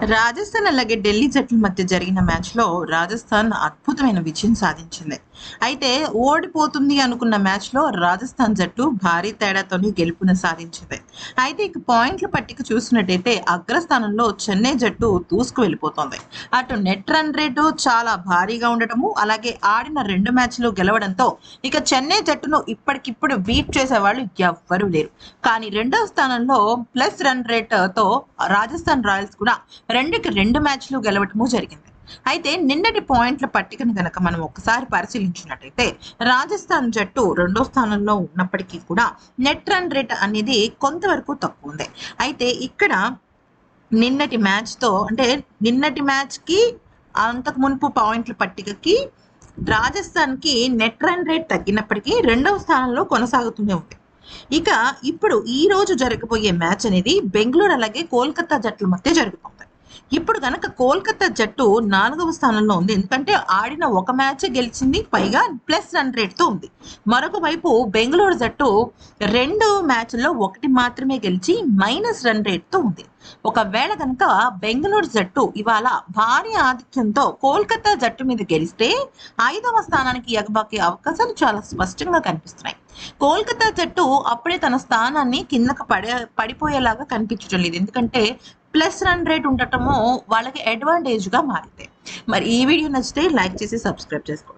రాజస్థాన్ అలాగే ఢిల్లీ జట్ల మధ్య జరిగిన మ్యాచ్లో రాజస్థాన్ అద్భుతమైన విజయం సాధించింది. అయితే ఓడిపోతుంది అనుకున్న మ్యాచ్లో రాజస్థాన్ జట్టు భారీ తేడాతోని గెలుపును సాధించింది. అయితే ఇక పాయింట్ల పట్టిక చూసినట్టయితే అగ్రస్థానంలో చెన్నై జట్టు దూసుకు వెళ్ళిపోతోంది అటు నెట్ రన్ రేటు చాలా భారీగా ఉండటము అలాగే ఆడిన రెండు మ్యాచ్లు గెలవడంతో ఇక చెన్నై జట్టును ఇప్పటికిప్పుడు బీట్ చేసేవాళ్ళు ఎవ్వరూ లేరు. కానీ రెండవ స్థానంలో ప్లస్ రన్ రేట్తో రాజస్థాన్ రాయల్స్ కూడా రెండుకి రెండు మ్యాచ్లు గెలవటము జరిగింది. అయితే నిన్నటి పాయింట్ల పట్టికను గనక మనం ఒకసారి పరిశీలించినట్టయితే రాజస్థాన్ జట్టు రెండో స్థానంలో ఉన్నప్పటికీ కూడా నెట్ రన్ రేట్ అనేది కొంతవరకు తక్కువ ఉంది. అయితే ఇక్కడ నిన్నటి మ్యాచ్తో అంటే నిన్నటి మ్యాచ్కి అంతకు మునుపు పాయింట్ల పట్టికకి రాజస్థాన్కి నెట్ రన్ రేట్ తగ్గినప్పటికీ రెండవ స్థానంలో కొనసాగుతూనే ఉంది. ఇక ఇప్పుడు ఈ రోజు జరగబోయే మ్యాచ్ అనేది బెంగళూరు అలాగే కోల్కతా జట్ల మధ్య జరుగుతుంది. ఇప్పుడు కనుక కోల్కతా జట్టు నాలుగవ స్థానంలో ఉంది. ఎందుకంటే ఆడిన ఒక మ్యాచ్ గెలిచింది. పైగా ప్లస్ రన్ రేట్తో ఉంది. మరొక వైపు బెంగళూరు జట్టు రెండు మ్యాచ్ల్లో ఒకటి మాత్రమే గెలిచి మైనస్ రన్ రేట్తో ఉంది. ఒకవేళ కనుక బెంగళూరు జట్టు ఇవాళ భారీ ఆధిక్యంతో కోల్కతా జట్టు మీద గెలిస్తే ఐదవ స్థానానికి ఎగబాకే అవకాశాలు చాలా స్పష్టంగా కనిపిస్తున్నాయి. కోల్కతా జట్టు అప్పుడే తన స్థానాన్ని కిందకు పడే పడిపోయేలాగా కనిపించడం లేదు. ఎందుకంటే ప్లస్ రన్ రేట్ ఉండటము వాళ్ళకి అడ్వాంటేజ్గా మారితే. మరి ఈ వీడియో నచ్చితే లైక్ చేసి సబ్స్క్రైబ్ చేసుకోండి.